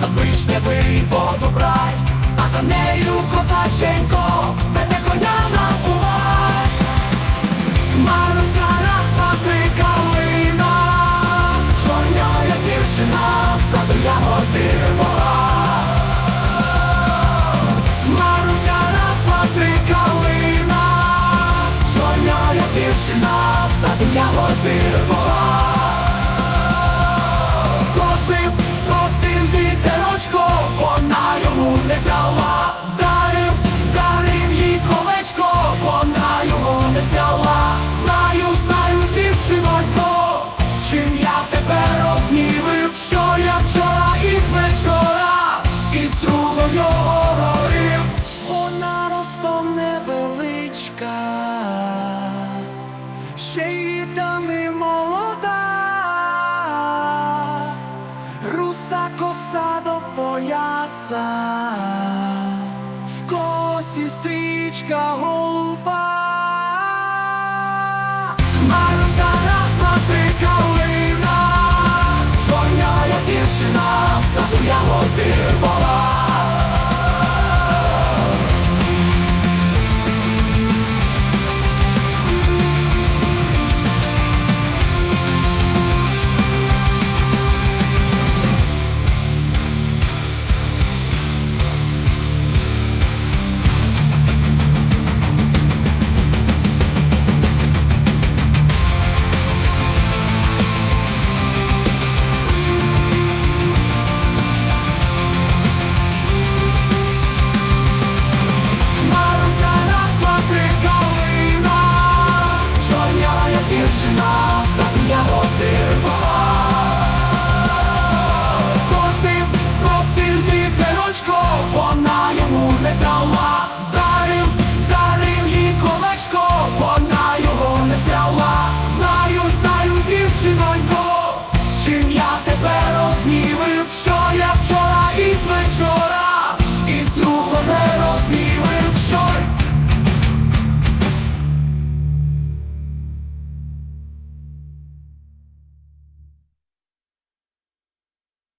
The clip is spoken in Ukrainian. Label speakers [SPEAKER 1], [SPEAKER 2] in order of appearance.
[SPEAKER 1] сад вишневий воду брать, а за нею козаченько веде коня на бувать. Маруся раз, два, три калина, чорняя дівчина, в саду ягоди рвала. Маруся раз, два, три калина, чорняя дівчина, в саду ягоди рвала. Не дала. Дарив, дарив їй колечко, вона його не взяла. Знаю, знаю, дівчинонько, чим я тебе рознівив, що я вчора із вечора, із другою говорив. Вона ростом невеличка, ще й вітами молода. Руса коса до пояса, в косі стрічка голуба. Чорняя дівчина, ягоди рва. Починав за ягоди.